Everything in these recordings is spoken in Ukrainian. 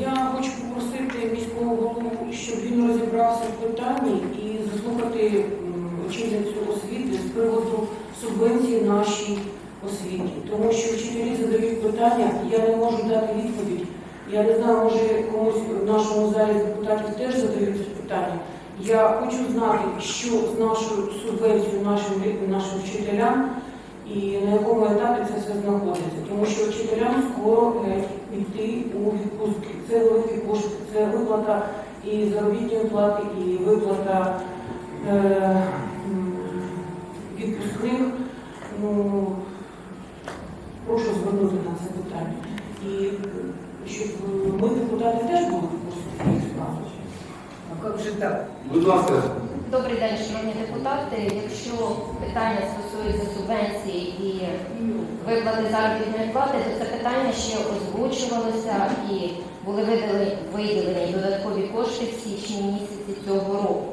Я хочу попросити міського голову, щоб він розібрався в питанні і заслухати очільницю освіти з приводу субвенції нашій освіті. Тому що вчителі задають питання, я не можу дати відповідь. Я не знаю, може комусь в нашому залі депутатів теж задають це питання. Я хочу знати, що з нашою субвенцією нашим, нашим вчителям і на якому етапі це все знаходиться. Тому що вчителям скоро е, йти у відпустки. Це великі кошти, це виплата і заробітної плати, і виплата е, відпускних. Ну, прошу звернути на це питання. І е, щоб е, ми, депутати, теж були в курсі. А як же так? Будь ласка. Добрий день, шановні депутати. Якщо питання стосується субвенції і виплати заробітної плати, то це питання ще озвучувалося і були виділені, виділені додаткові кошти в січні місяці цього року.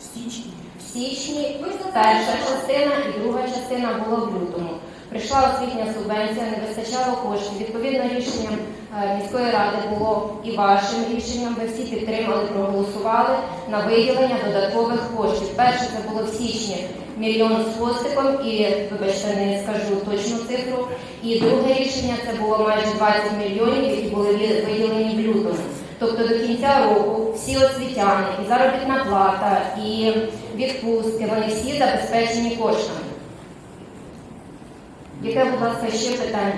В січні. В січні перша частина і друга частина була в лютому. Прийшла освітня субвенція, не вистачало коштів. Відповідно, рішенням е, міської ради було і вашим рішенням. Ви всі підтримали, проголосували на виділення додаткових коштів. Перше це було в січні мільйон з хвостиком, і вибачте, не скажу точну цифру. І друге рішення це було майже 20 мільйонів, які були виділені в лютому. Тобто до кінця року всі освітяни, і заробітна плата, і відпустки, вони всі забезпечені коштами. Яке, будь ласка, ще питання?